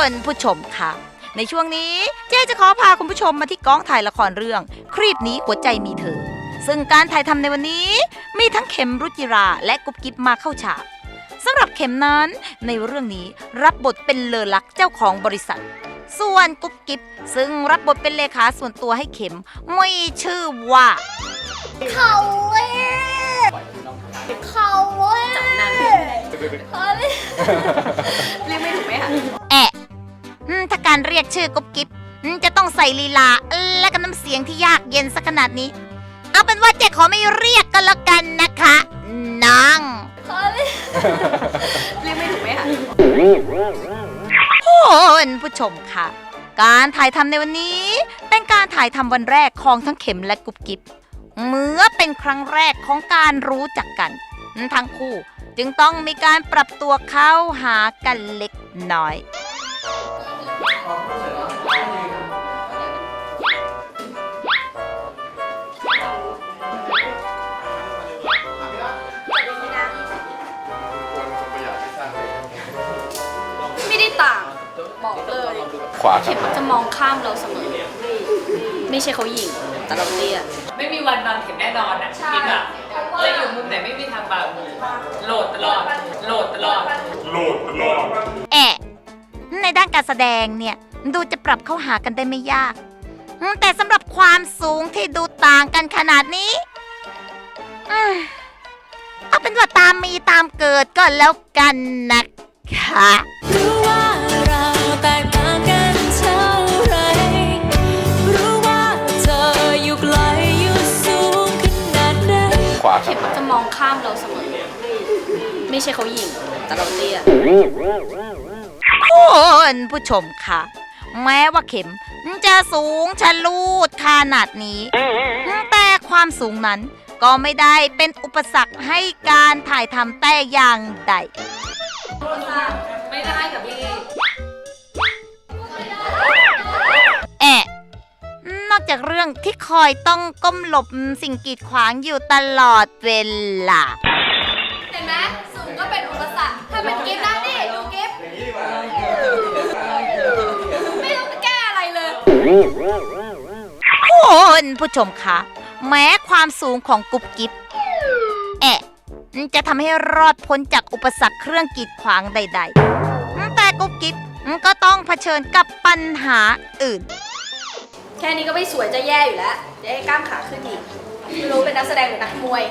คุณผู้ชมค่ะ ในช่วงนี้เจ๊จะขอพาคุณผู้ชมมาที่กองถ่ายละครเรื่อง ครีบนี้หัวใจมีเธอ ซึ่งการถ่ายทำในวันนี้ มีทั้งเข็มรุจิราและกุ๊บกิ๊บมาเข้าฉากสำหรับเข็มนั้นในเรื่องนี้รับบทเป็นเลอลักษณ์เจ้าของบริษัท ส่วนกุ๊บกิ๊บซึ่งรับบทเป็นเลขาส่วนตัวให้เข็มไม่ชื่อว่า เขาเว้ยเขาเว้ยเขาเว้ย ยกชื่อกุ๊บกิ๊บอืมจะต้องใส่ลีลาและกับน้ำเสียงที่ยากเย็นสักขนาดนี้ เอาเป็นว่าเจ๊ขอไม่เรียกกันแล้วกันนะคะน้องเขาเว้ยเรียกไม่ถูกไหมคะคุณผู้ชมค่ะ การถ่ายทำในวันนี้ เป็นการถ่ายทำวันแรกของทั้งเข็มและกุ๊บกิ๊บเมื่อเป็นครั้งแรกของการรู้จักกันทั้งคู่จึงต้องมีการปรับตัวเข้าหากันเล็กน้อย ไม่ได้ต่าง บอกเลยขวาครัเข็บมมักจะมองข้ามเราเสมอ ไม่ใช่เขาหญิงแต่เราเตี้ยไม่มีวันบังเข็มแน่นอนอะคิดอะจะอยู่มุมไหนไม่มีทางบังโหลดตลอด โหลดตลอดแอะ ในด้านการแสดงเนี่ย ดูจะปรับเข้าหากันได้ไม่ยากอืมแต่สำหรับความสูงที่ดูต่างกันขนาดนี้อืมเอาเป็นว่าตามมีตามเกิดก็แล้วกันนะคะรู้ว่าเราแตกต่างกันเท่าไรรู้ว่าเธออยู่ไกลอยู่สูงขนาดไหนขวาครัเข็บมมักจะมองข้ามเราเสมอไม่ใช่เขาหญิงแต่เราเตี้ย คุณผู้ชมค่ะ แม้ว่าเข็มจะสูงชะลูดขนาดนี้ แต่ความสูงนั้นก็ไม่ได้เป็นอุปสรรคให้การถ่ายทำแต่อย่างใดไม่ได้กับพี่แอะนอกจากเรื่องที่คอยต้องก้มหลบสิ่งกีดขวางอยู่ตลอดเวลาเห็นไหมสูงก็เป็นอุปสรรคถ้าเป็นกิฟต์นะนี่ดูกิฟต์ไม่ต้องแก้อะไรเลย คุณผู้ชมคะ แม้ความสูงของกุ๊บกิ๊บแอะจะทำให้รอดพ้นจากอุปสรรคเครื่องกีดขวางใด ๆ แต่กุ๊บกิ๊บก็ต้องเผชิญกับปัญหาอื่น แค่นี้ก็ไม่สวยจะแย่อยู่แล้วจะให้กล้ามขาขึ้นอีกไม่รู้เป็นนักแสดงหรือนักมวย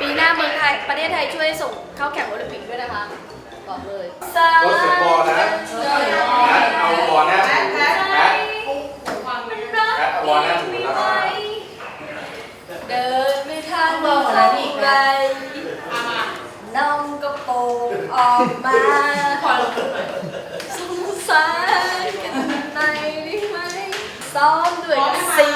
ปีหน้าเมืองไทยประเทศไทยช่วยส่งเข้าแข่งโอลิมปิกด้วยนะคะ บอกเลยสารถสุดบอลนะ นะเอาบอลนะแพทแพทแพทเอาบอลนะถูกแล้ว เดินไม่ทันเท่าไรน้องก็โปง ออกมาสงสารกันในได้ไหมซ้อมด้วยกันสี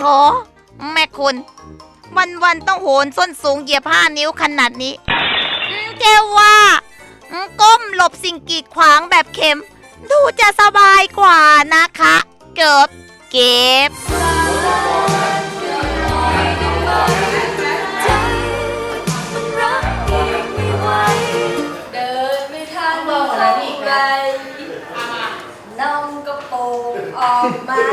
โถแม่คุณวันๆต้องโหนส้นสูงเหยียบห้านิ้วขนาดนี้อืมเจว่าอืมก้มหลบสิ่งกีดขวางแบบเข็ม ดูจะสบายกว่านะคะ เกิบเก็บมันรักอีกไม่ไหวเดินไม่ทันเท่าไรน้องก็โปงออกมา